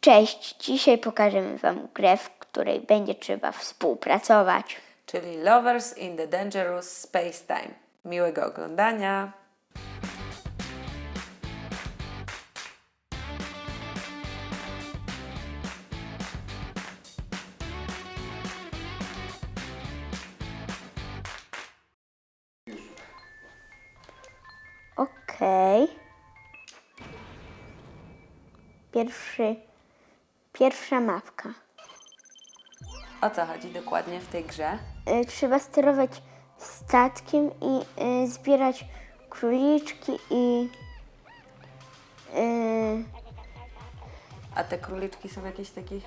Cześć, dzisiaj pokażemy Wam grę, w której będzie trzeba współpracować. czyli Lovers in the Dangerous Space Time. Miłego oglądania. Okej. Pierwszy, pierwsza mapka. O co chodzi dokładnie w tej grze? Y, trzeba sterować statkiem i y, zbierać króliczki i y, A te króliczki są w jakichś takich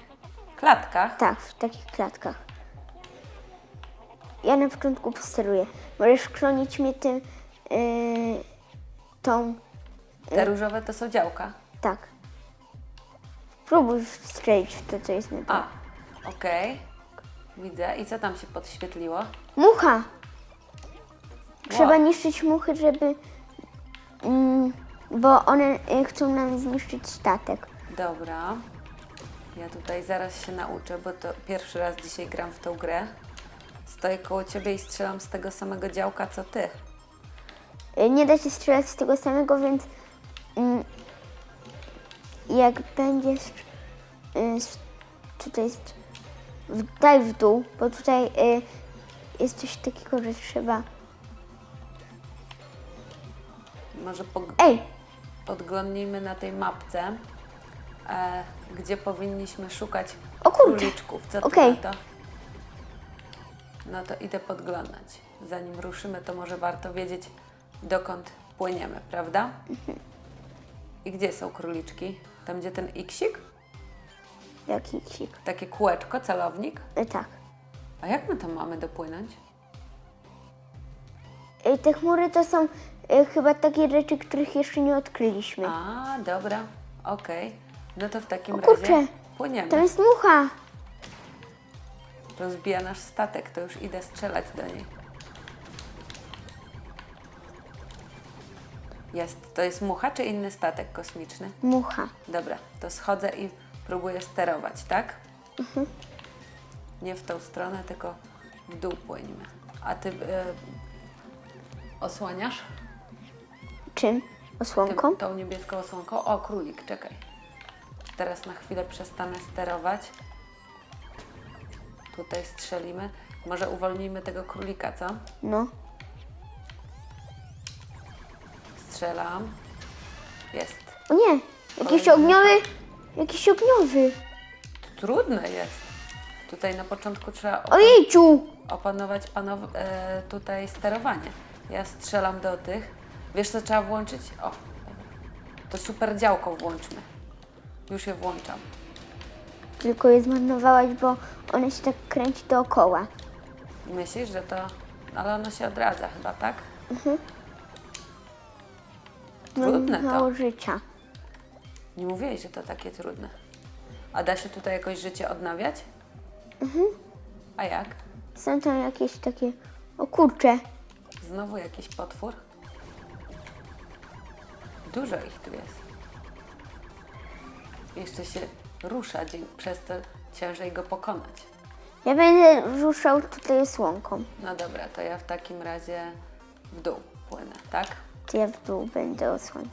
klatkach? tak, w takich klatkach. Ja na początku posteruję. Możesz klonić mnie tym y, tą Te różowe to są działka. Tak. Spróbuj strzelić w to, co jest na. A, okej. Widzę. I co tam się podświetliło? Mucha! Trzeba niszczyć muchy, żeby... Mm, bo one y, chcą nam zniszczyć statek. Dobra. Ja tutaj zaraz się nauczę, bo to pierwszy raz dzisiaj gram w tą grę. Stoję koło ciebie i strzelam z tego samego działka co ty. Y, Nie da się strzelać z tego samego, więc mm, jak będziesz... Y, tutaj Daj w dół, bo tutaj y, jest coś takiego, że trzeba... Może Ej! podglądnijmy na tej mapce, e, gdzie powinniśmy szukać O kurczę. króliczków. Co ty na to? No to idę podglądać. Zanim ruszymy, to może warto wiedzieć, dokąd płyniemy, prawda? Mhm. I gdzie są króliczki? Tam, gdzie ten iksik? Jaki ksik. Takie kółeczko, celownik? Y, tak. A jak my tam mamy dopłynąć? Y, Te chmury to są y, chyba takie rzeczy, których jeszcze nie odkryliśmy. A, dobra, okej. No to w takim O kurczę, razie płyniemy. Tam jest mucha. Rozbija nasz statek, to już idę strzelać do niej. Jest. To jest mucha czy inny statek kosmiczny? Mucha. Dobra, to schodzę i próbuję sterować, tak? Nie w tą stronę, tylko w dół płyńmy. A ty e, osłaniasz Czym? tym, Osłonką? tą niebieską osłonką? O, królik, czekaj. Teraz na chwilę przestanę sterować. Tutaj strzelimy. Może uwolnijmy tego królika, co? No. Strzelam. Jest. O nie! Jakiś ogniowy. Jakiś ogniowy. Trudne jest. Tutaj na początku trzeba Ojejciu! opanować panow- e, tutaj sterowanie. Ja strzelam do tych. Wiesz co trzeba włączyć? O, to super działko włączmy. Już je włączam. Tylko je zmarnowałaś, bo one się tak kręci dookoła. Myślisz, że to... Ale ono się odradza chyba, tak? No, Trudne to. mało życia. Nie mówiłeś, że to takie trudne. A da się tutaj jakoś życie odnawiać? A jak? Są tam jakieś takie... O kurcze. Znowu jakiś potwór? Dużo ich tu jest. Jeszcze się rusza, dzie- przez to ciężej go pokonać. Ja będę ruszał tutaj osłonką. No dobra, to ja w takim razie w dół płynę, tak? To ja w dół będę osłaniać.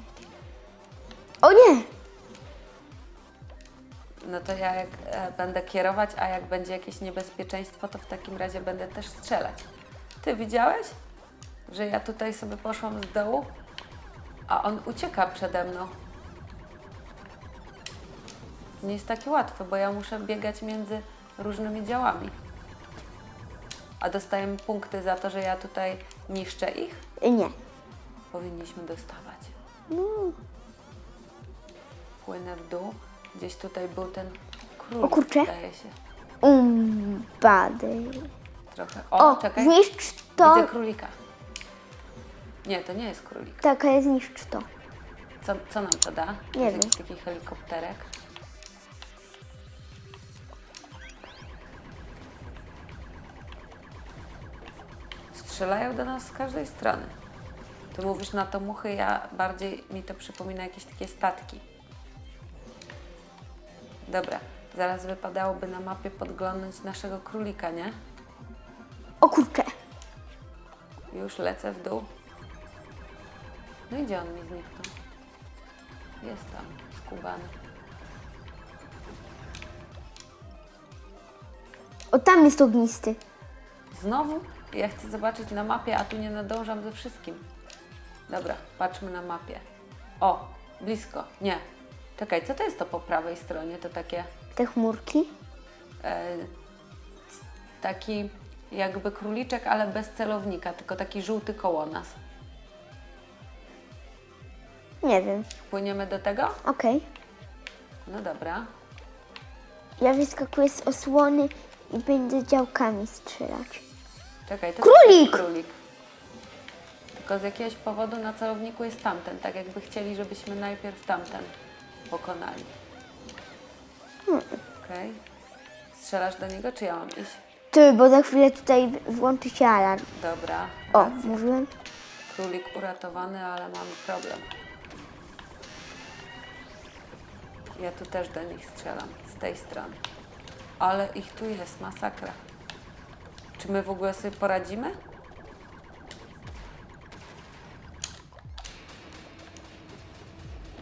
O nie! No to ja jak e, będę kierować, a jak będzie jakieś niebezpieczeństwo, to w takim razie będę też strzelać. Ty widziałeś, że ja tutaj sobie poszłam z dołu, a on ucieka przede mną. Nie jest takie łatwe, bo ja muszę biegać między różnymi działami. A dostajemy punkty za to, że ja tutaj niszczę ich? Nie. Powinniśmy dostawać. No. Płynę w dół. Gdzieś tutaj był ten król. O kurczę. Zdaje się. Um, bady. Trochę. O, O, czekaj. zniszcz to. Widzę królika. Nie, to nie jest królik. Tak, ale zniszcz to. Co, co nam to da? Nie Jest wiem. Jakiś taki helikopterek. Strzelają do nas z każdej strony. Ty mówisz na to muchy, ja bardziej mi to przypomina jakieś takie statki. Dobra, zaraz wypadałoby na mapie podglądnąć naszego królika, nie? O. Już lecę w dół. No i gdzie on mi zniknął? Jest tam, skubany. O, tam jest ognisty. Znowu? Ja chcę zobaczyć na mapie, a tu nie nadążam ze wszystkim. Dobra, patrzmy na mapie. O, blisko. Nie. Czekaj, co to jest to po prawej stronie? To takie, Te chmurki. e, taki jakby króliczek, ale bez celownika, tylko taki żółty koło nas. Nie wiem. Płyniemy do tego? Okej. No dobra. Ja wyskakuję z osłony i będę działkami strzelać. Czekaj, to Królik! królik. Tylko z jakiegoś powodu na celowniku jest tamten, tak jakby chcieli, żebyśmy najpierw tamten pokonali. Okej. Strzelasz do niego, czy ja mam iść? Ty, bo za chwilę tutaj włączy się alarm. Dobra. O, racja. mówiłem? Królik uratowany, ale mamy problem. Ja tu też do nich strzelam, z tej strony. Ale ich tu jest, masakra. Czy my w ogóle sobie poradzimy?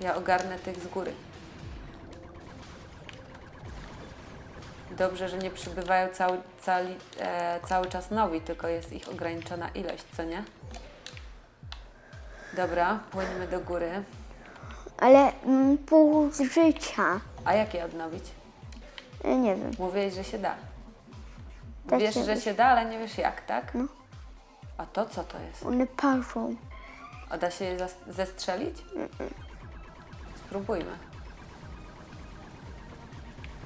Ja ogarnę tych z góry. Dobrze, że nie przybywają cały, cali, e, cały czas nowi, tylko jest ich ograniczona ilość, co nie? Dobra, płyniemy do góry. Ale mm, pół życia. A jak je odnowić? E, nie wiem. Mówiłeś, że się da. Tak wiesz, się że da. się da, ale nie wiesz jak, tak? No. A to co to jest? One parzą. A da się je zas- zestrzelić? Spróbujmy.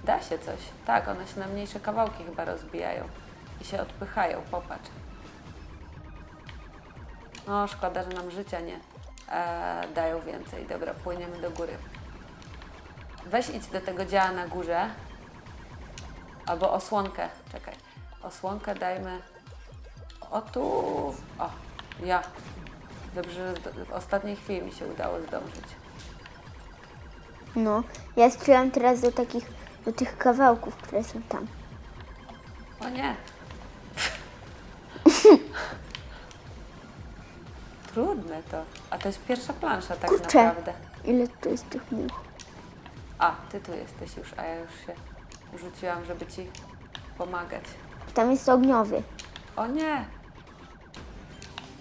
Da się coś. Tak, one się na mniejsze kawałki chyba rozbijają i się odpychają. Popatrz. No, szkoda, że nam życia nie e, dają więcej. Dobra, płyniemy do góry. Weź idź do tego działa na górze. Albo osłonkę. Czekaj. Osłonkę dajmy. O tu. O, ja. Dobrze, że w ostatniej chwili mi się udało zdążyć. No. Ja strzelam teraz do takich, do tych kawałków, które są tam. O nie. Trudne to. A to jest pierwsza plansza tak Kurczę. naprawdę. Ile tu jest tych much? A, ty tu jesteś już, a ja już się rzuciłam, żeby ci pomagać. Tam jest ogniowy. O nie!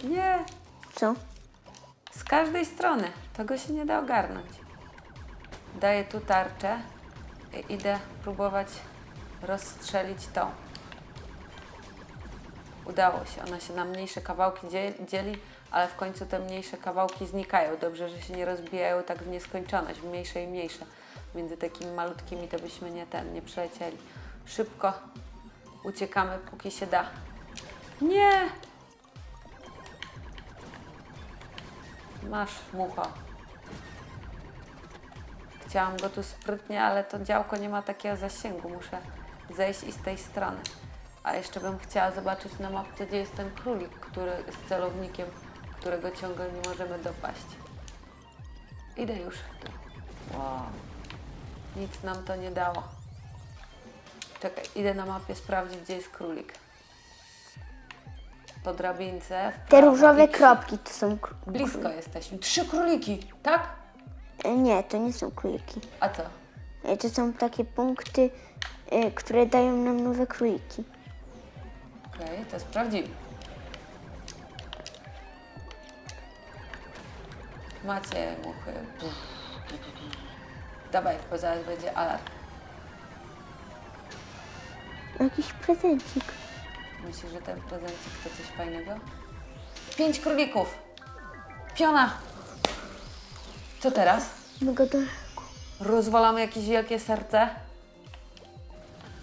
Nie! Co? Z każdej strony. Tego się nie da ogarnąć. Daję tu tarczę i idę próbować rozstrzelić tą. Udało się. Ona się na mniejsze kawałki dzie- dzieli, ale w końcu te mniejsze kawałki znikają. Dobrze, że się nie rozbijają tak w nieskończoność, mniejsze i mniejsze. Między takimi malutkimi to byśmy nie ten, nie przelecieli. Szybko uciekamy, póki się da. Nie! Masz, mucho. Chciałam go tu sprytnie, ale to działko nie ma takiego zasięgu. Muszę zejść i z tej strony. A jeszcze bym chciała zobaczyć na mapce, gdzie jest ten królik, który z celownikiem, którego ciągle nie możemy dopaść. Idę już tu. Wow. Nic nam to nie dało. Czekaj, idę na mapie sprawdzić, gdzie jest królik. Po drabince. w Te różowe kropki to są kr- Blisko jesteśmy. Trzy króliki, tak? Nie, to nie są króliki. A co? E, To są takie punkty, e, które dają nam nowe króliki. Okej, to sprawdzimy. Macie muchy. Dawaj, bo zaraz będzie alarm. Jakiś prezencik. Myślisz, że ten prezencik to coś fajnego? Pięć królików! Piona! Co teraz? My go do... Rozwalamy jakieś wielkie serce?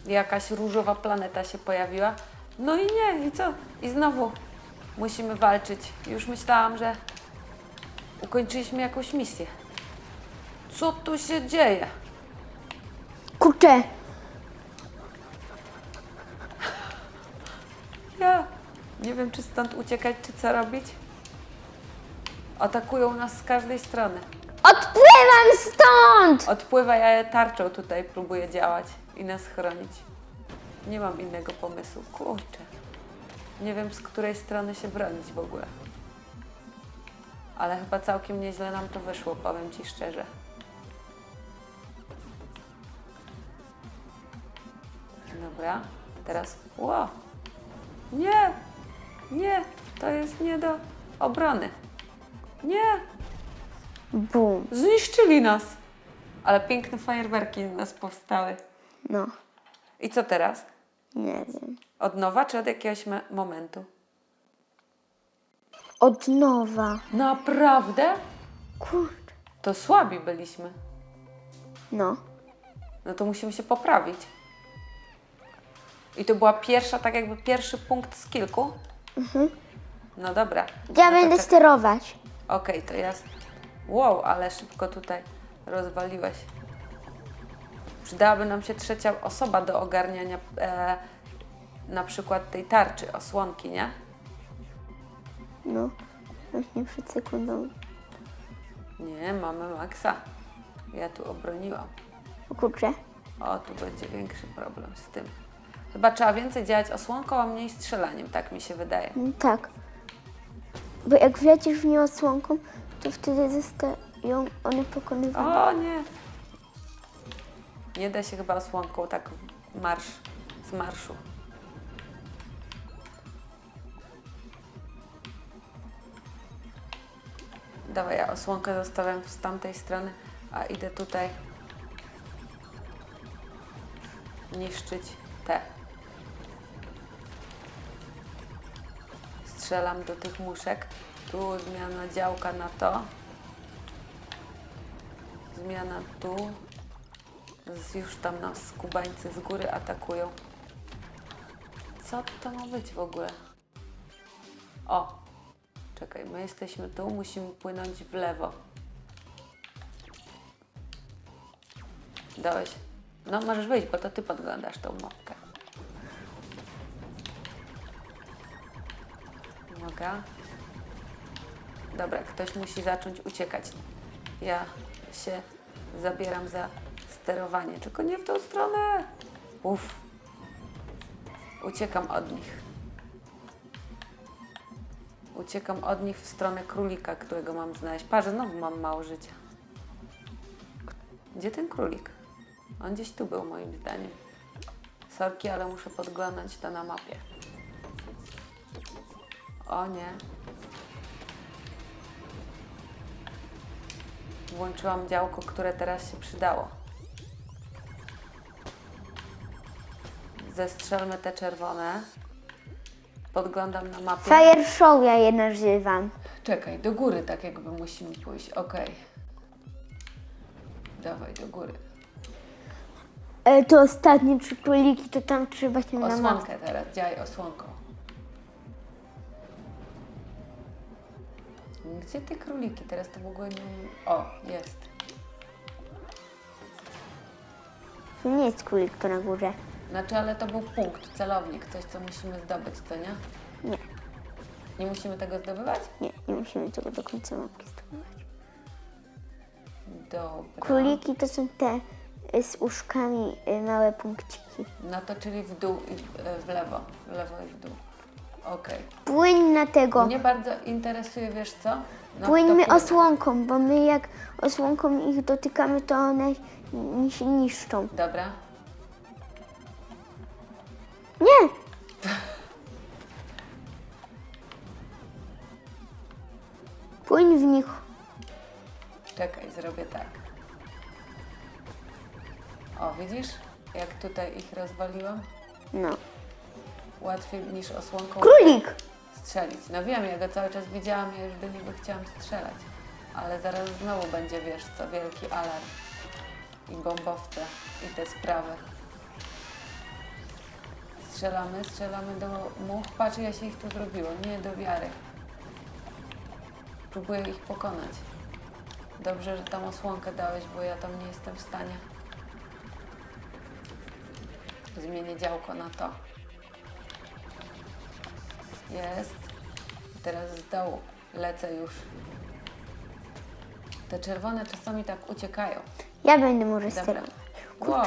Jakaś różowa planeta się pojawiła? No i nie, i co? I znowu musimy walczyć. Już myślałam, że ukończyliśmy jakąś misję. Co tu się dzieje? Kurczę! Ja nie wiem, czy stąd uciekać, czy co robić. Atakują nas z każdej strony. Odpływam stąd! Odpływa, ja tarczą tutaj próbuję działać i nas chronić. Nie mam innego pomysłu. Kurczę. Nie wiem, z której strony się bronić w ogóle. Ale chyba całkiem nieźle nam to wyszło, powiem Ci szczerze. Dobra, teraz. Ło! Nie! Nie! To jest nie do obrony. Nie! Bum. Zniszczyli nas! Ale piękne fajerwerki z nas powstały. No, I co teraz? nie wiem. Od nowa czy od jakiegoś me- momentu? Od nowa. Naprawdę? Kurde. To słabi byliśmy. No. No to musimy się poprawić. I to była pierwsza, tak jakby pierwszy punkt z kilku? No dobra. Ja no będę sterować. Okej, to ja... Wow, ale szybko tutaj rozwaliłeś. Przydałaby nam się trzecia osoba do ogarniania e, na przykład tej tarczy, osłonki, nie? No. Właśnie przed sekundą. Nie, mamy Maxa. Ja tu obroniłam. O kurczę. O, tu będzie większy problem z tym. Chyba trzeba więcej działać osłonką, a mniej strzelaniem, tak mi się wydaje. No, tak. Bo jak wlecisz w nie osłonką, to wtedy zostają one pokonywane. O nie! Nie da się chyba osłonką tak marsz, z marszu. Dawaj, ja osłonkę zostawiam z tamtej strony, a idę tutaj niszczyć te. Strzelam do tych muszek. Tu zmiana działka na to. Zmiana tu. Już tam nas skubańcy z góry atakują. Co to ma być w ogóle? O! Czekaj, my jesteśmy tu, musimy płynąć w lewo. Dałeś? No, możesz wyjść, bo to ty podglądasz tą mapkę. Uwaga. Dobra, ktoś musi zacząć uciekać. Ja się zabieram za sterowanie, tylko nie w tą stronę. Uff. Uciekam od nich. Uciekam od nich w stronę królika, którego mam znaleźć. Parze, znowu mam mało życia. Gdzie ten królik? On gdzieś tu był, moim zdaniem. Sorki, ale muszę podglądać to na mapie. O nie. Włączyłam działko, które teraz się przydało. Zestrzelmy te czerwone. Podglądam na mapie. Fire show ja je nazywam. Czekaj, do góry tak jakby musimy pójść. Okej. Dawaj, do góry. E, to ostatnie trzy króliki, to tam trzeba się namazać. Osłonkę teraz, działaj osłonką. Gdzie te króliki? Teraz to w ogóle nie... O, jest. To nie jest królik, to na górze. Znaczy, ale to był punkt, celownik, coś, co musimy zdobyć, co nie? Nie, Nie musimy tego zdobywać? nie, nie musimy tego do końca mapki zdobywać. Dobra. Króliki to są te y, z uszkami y, małe punkciki. No to czyli w dół i w, e, w lewo. W lewo i w dół. Okej. Płyń na tego. Mnie bardzo interesuje, wiesz co? No, Płyńmy osłonką, bo my jak osłonką ich dotykamy, to one ni- się niszczą. Dobra. Nie! Płyń w nich. Czekaj, zrobię tak. O, widzisz? Jak tutaj ich rozwaliłam? No. Łatwiej niż osłonką Królik! strzelić. No wiem, ja go cały czas widziałam, ja już do niego chciałam strzelać. Ale zaraz znowu będzie, wiesz co, wielki alarm. I bombowce, i te sprawy. Strzelamy, strzelamy do much. Patrz, ja się ich tu zrobiło. Nie do wiary. Próbuję ich pokonać. Dobrze, że tam osłonkę dałeś, bo ja tam nie jestem w stanie. Zmienię działko na to. Jest. Teraz z dołu lecę już. Te czerwone czasami tak uciekają. Ja będę może Dobra. sterować. Wow.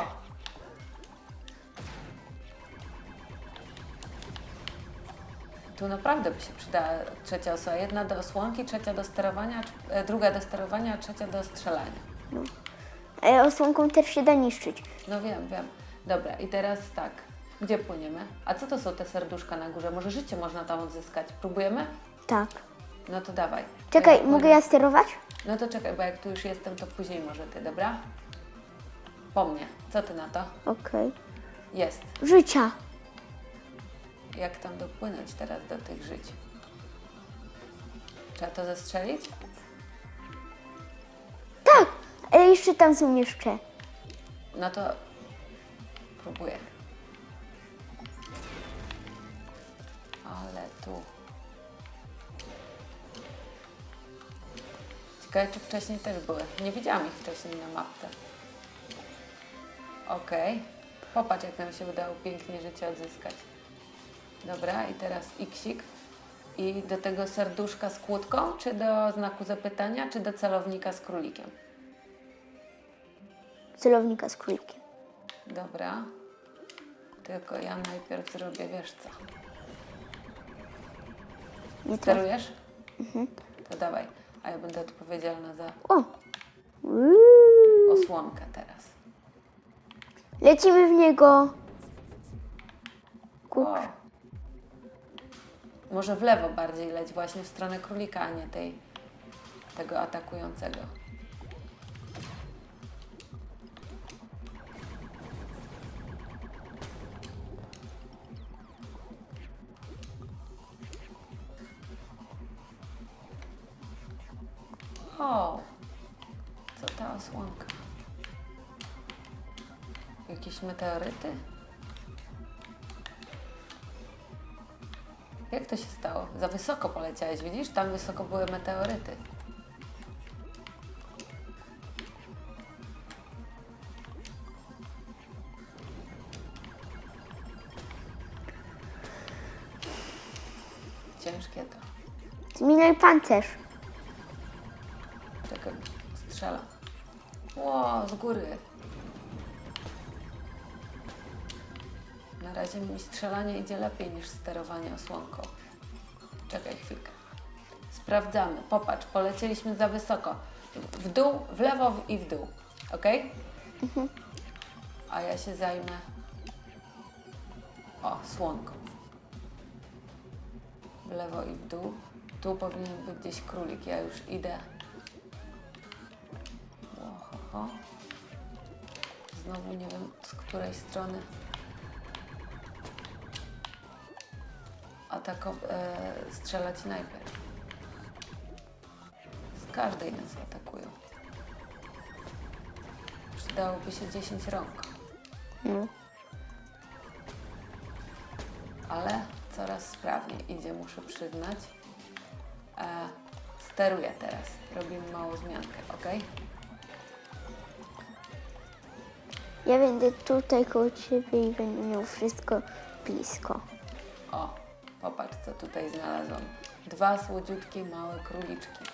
Tu naprawdę by się przydała trzecia osoba. Jedna do osłonki, trzecia do sterowania, e, druga do sterowania, a trzecia do strzelania. Ale osłonką też się da niszczyć. No wiem, wiem. Dobra, i teraz tak. Gdzie płyniemy? A co to są te serduszka na górze? Może życie można tam odzyskać? Próbujemy? Tak. No to dawaj. Czekaj, mogę ja sterować? No to czekaj, bo jak tu już jestem, to później może ty, dobra? Po mnie. Co ty na to? Okej. Jest. Życia. Jak tam dopłynąć teraz do tych żyć? Trzeba to zestrzelić? Tak, ale jeszcze tam są jeszcze. No to próbuję. Tu. Ciekawe, czy wcześniej też były. Nie widziałam ich wcześniej na mapce. Okej. Popatrz, jak nam się udało pięknie życie odzyskać. Dobra, i teraz iksik. I do tego serduszka z kłódką, czy do znaku zapytania, czy do celownika z królikiem? Celownika z królikiem. Dobra. Tylko ja najpierw zrobię, wiesz co. Trafię. Sterujesz? To dawaj. A ja będę odpowiedzialna za O! Uuu. osłonkę teraz. Lecimy w niego. O. Może w lewo bardziej leć, właśnie w stronę królika, a nie tej, tego atakującego. Jakieś meteoryty? Jak to się stało? Za wysoko poleciałeś, widzisz? Tam wysoko były meteoryty. Ciężkie to. Zmieniaj pancerz. Czekaj, strzela. Ło, z góry. Razie mi strzelanie idzie lepiej niż sterowanie osłonką. Czekaj chwilkę. Sprawdzamy. Popatrz, polecieliśmy za wysoko. W dół, w lewo i w dół. Ok? A ja się zajmę. O, słonką. W lewo i w dół. Tu powinien być gdzieś królik. Ja już idę. Oho. Znowu nie wiem z której strony. Atako e, strzelać najpierw. Z każdej nas atakują. Przydałoby się 10 rąk. No. Ale coraz sprawniej idzie, muszę przyznać. E, steruję teraz. Robimy małą zmiankę, ok? Ja będę tutaj koło ciebie i będę miał wszystko blisko. O, popatrz, co tutaj znalazłam. Dwa słodziutkie małe króliczki.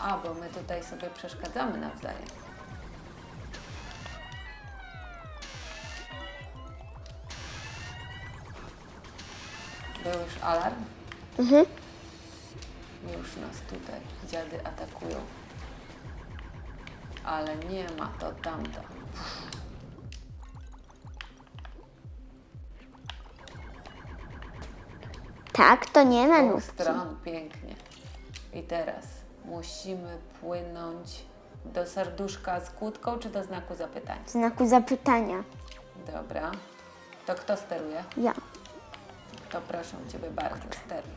A, bo my tutaj sobie przeszkadzamy nawzajem. Był już alarm? Mhm. Już nas tutaj dziady atakują. Ale nie ma to tamto. Tak, to nie na stron pięknie. I teraz musimy płynąć do serduszka z kłódką czy do znaku zapytania? Znaku zapytania. Dobra. To kto steruje? Ja. To proszę Ciebie bardzo, steruj.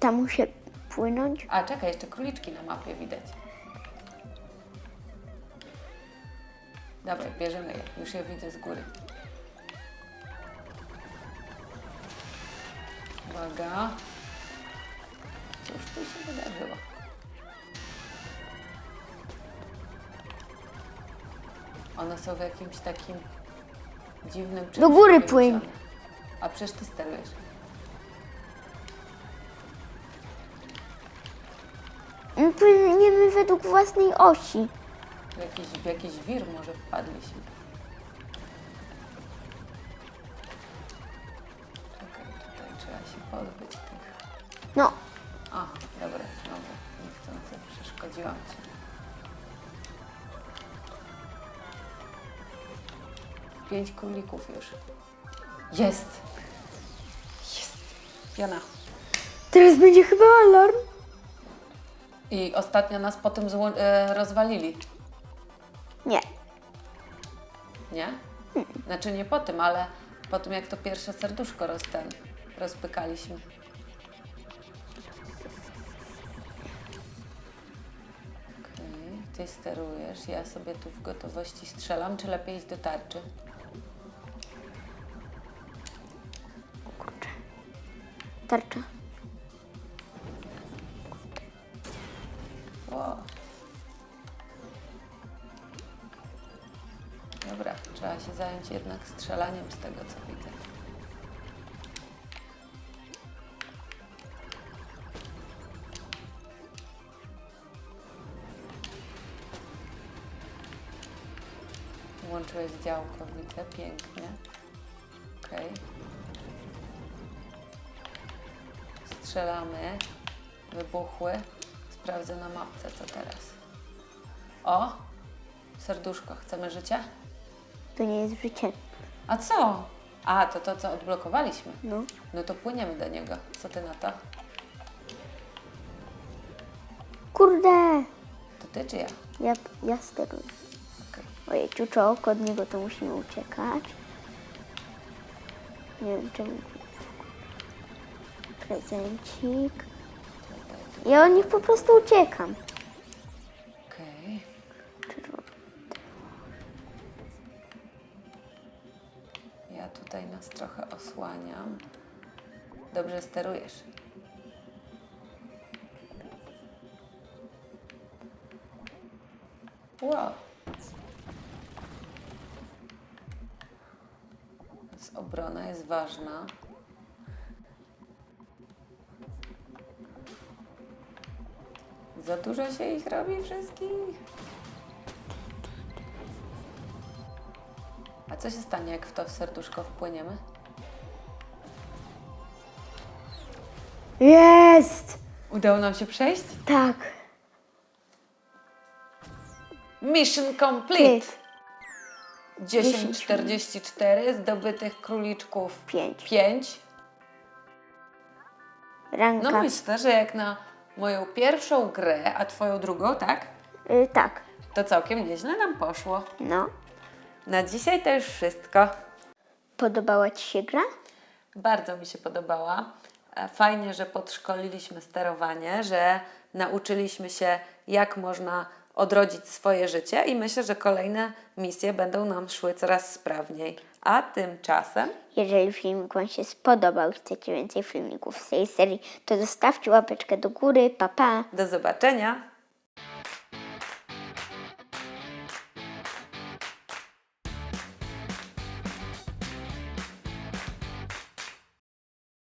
Tam muszę płynąć. A czekaj, jeszcze króliczki na mapie widać. Dawaj, bierzemy je. Już je widzę z góry. Uwaga. Cóż tu się wydarzyło? One są w jakimś takim dziwnym czymś. Do góry płyń. A przecież ty sterujesz. Płyniemy według własnej osi. W jakiś, w jakiś wir może wpadliśmy. Pozbyć tych. No, O, dobra, znowu niechcący przeszkodziłam Ci. Pięć królików już. Jest! Jest! Jana. teraz będzie chyba alarm. I ostatnio nas po tym zło- e, rozwalili, Nie, nie? Znaczy nie po tym, ale po tym jak to pierwsze serduszko roz, ten, rozpykaliśmy. Okej, ty sterujesz, ja sobie tu w gotowości strzelam, czy lepiej iść do tarczy? kurczę. Tarcza. Wow. Dobra, trzeba się zająć jednak strzelaniem z tego co widzę. Działko, widzę, pięknie. Okej. Strzelamy. Wybuchły. Sprawdzę na mapce, co teraz. O! Serduszko. Chcemy życie? To nie jest życie. A co? A, to to, co odblokowaliśmy. No. No to płyniemy do niego. Co ty na to? Kurde. To ty czy ja? Ja, ja steruję. Ojej, czuczok, od niego to musimy uciekać. Nie wiem czemu. Prezencik. Ja od nich po prostu uciekam. Okej. Ja tutaj nas trochę osłaniam. Dobrze sterujesz. Wow. Więc obrona jest ważna. Za dużo się ich robi wszystkich. A co się stanie, jak w to serduszko wpłyniemy? Jest! Udało nam się przejść? Tak. Mission complete! 1044 zdobytych króliczków Pięć. 5. Ranka. No myślę, że jak na moją pierwszą grę, a twoją drugą, tak? Y, tak. To całkiem nieźle nam poszło. No. Na dzisiaj to już wszystko. Podobała Ci się gra? Bardzo mi się podobała. E, Fajnie, że podszkoliliśmy sterowanie, że nauczyliśmy się, jak można odrodzić swoje życie i myślę, że kolejne misje będą nam szły coraz sprawniej. A tymczasem Jeżeli filmik Wam się spodobał i chcecie więcej filmików z tej serii, to zostawcie łapeczkę do góry. Pa, pa! do zobaczenia